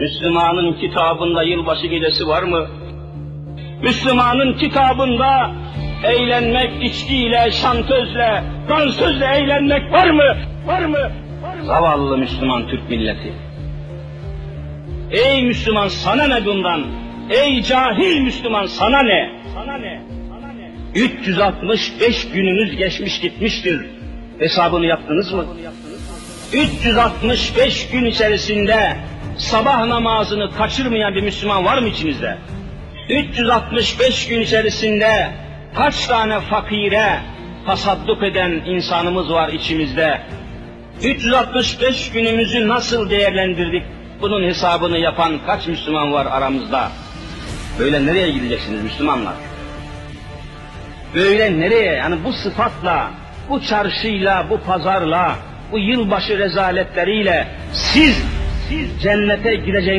Müslümanın kitabında yılbaşı gecesi var mı? Müslümanın kitabında eğlenmek içkiyle, şantözle, dansözle eğlenmek var mı? Var mı? Var mı? Zavallı Müslüman Türk milleti. Ey Müslüman sana ne bundan? Ey cahil Müslüman sana ne? Sana ne? Sana ne? 365 gününüz geçmiş gitmiştir. Hesabını yaptınız mı? 365 gün içerisinde sabah namazını kaçırmayan bir Müslüman var mı içinizde? 365 gün içerisinde kaç tane fakire tasadduk eden insanımız var içimizde? 365 günümüzü nasıl değerlendirdik? Bunun hesabını yapan kaç Müslüman var aramızda? Böyle nereye gideceksiniz Müslümanlar? Böyle nereye? Yani bu sıfatla, bu çarşıyla, bu pazarla, bu yılbaşı rezaletleriyle siz, siz cennete gideceğiniz